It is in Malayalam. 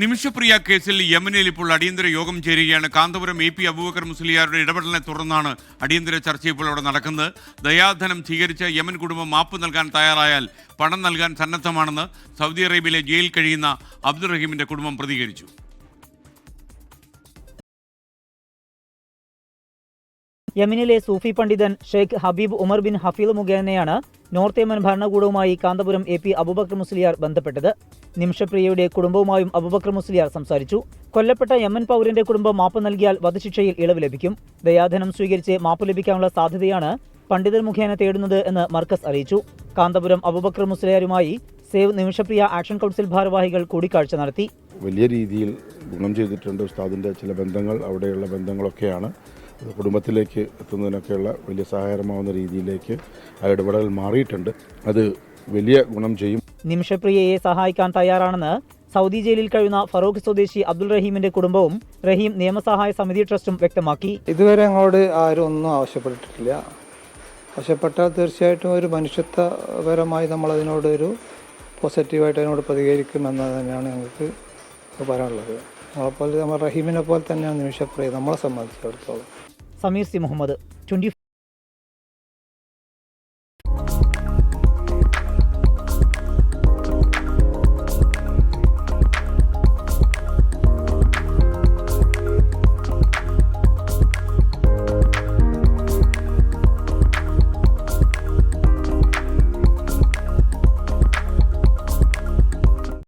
നിമിഷപ്രിയ കേസിൽ യമനിൽ ഇപ്പോൾ അടിയന്തര യോഗം ചേരുകയാണ്. കാന്തപുരം എ പി അബൂബക്കർ മുസ്ലിയാരുടെ ഇടപെടലിനെ തുടർന്നാണ് അടിയന്തര ചർച്ച ഇപ്പോൾ അവിടെ നടക്കുന്നത്. ദയാധനം സ്വീകരിച്ച യമൻ കുടുംബം മാപ്പ് നൽകാൻ തയ്യാറായാൽ പണം നൽകാൻ സന്നദ്ധമാണെന്ന് സൗദി അറേബ്യയിലെ ജയിലിൽ കഴിയുന്ന അബ്ദുറഹീമിന്റെ കുടുംബം പ്രതികരിച്ചു. യമനിലെ സൂഫി പണ്ഡിതൻ Sheikh Habib Umar bin Hafiz മുഖേനയാണ് നോർത്ത് യമൻ ഭരണകൂടവുമായി കാന്തപുരം എ പി അബുബക്കർ മുസ്ലിയാർ ബന്ധപ്പെട്ടത്. നിമിഷപ്രിയയുടെ കുടുംബവുമായും അബുബക്കർ മുസ്ലിയാർ സംസാരിച്ചു. കൊല്ലപ്പെട്ട യമൻ പൗരന്റെ കുടുംബം മാപ്പ് നൽകിയാൽ വധശിക്ഷയിൽ ഇളവ് ലഭിക്കും. ദയാധനം സ്വീകരിച്ച് മാപ്പ് ലഭിക്കാനുള്ള സാധ്യതയാണ് പണ്ഡിതൻ മുഖേന തേടുന്നത് എന്ന് മർക്കസ് അറിയിച്ചു. കാന്തപുരം അബുബക്കർ മുസ്ലിയാരുമായി സേവ് നിമിഷപ്രിയ ആക്ഷൻ കൗൺസിൽ ഭാരവാഹികൾ കൂടിക്കാഴ്ച നടത്തി. വലിയ രീതിയിൽ ഗുണം ചെയ്തിട്ടുണ്ട് ഉസ്താദിന്റെ ചില ബന്ധങ്ങൾ അവിടെയുള്ള ബന്ധങ്ങളൊക്കെയാണ്. കുടുംബത്തിലേക്ക് എത്തുന്നതിനൊക്കെയുള്ള വലിയ സഹായകരമാവുന്ന രീതിയിലേക്ക് ആ ഇടപെടൽ മാറിയിട്ടുണ്ട്. അത് വലിയ ഗുണം ചെയ്യും. നിമിഷപ്രിയയെ സഹായിക്കാൻ തയ്യാറാണെന്ന് സൗദി ജയിലിൽ കഴിയുന്ന ഫറൂഖ് സ്വദേശി അബ്ദുൾ റഹീമിന്റെ കുടുംബവും റഹീം നിയമസഹായ സമിതി ട്രസ്റ്റും വ്യക്തമാക്കി. ഇതുവരെ അങ്ങോട്ട് ആരും ഒന്നും ആവശ്യപ്പെട്ടിട്ടില്ല. ആവശ്യപ്പെട്ടാൽ തീർച്ചയായിട്ടും ഒരു മനുഷ്യത്വപരമായി നമ്മളതിനോട് ഒരു പോസിറ്റീവായിട്ട് അതിനോട് പ്രതികരിക്കുമെന്ന് തന്നെയാണ് ഞങ്ങൾക്ക് പറയാനുള്ളത്. നമ്മളെപ്പോലെ നമ്മൾ റഹീമിനെ പോലെ തന്നെയാണ് നിമിഷപ്രിയ നമ്മളെ സംബന്ധിച്ചിടത്തോളം. സമീർ സി മുഹമ്മദ്. ട്വന്റി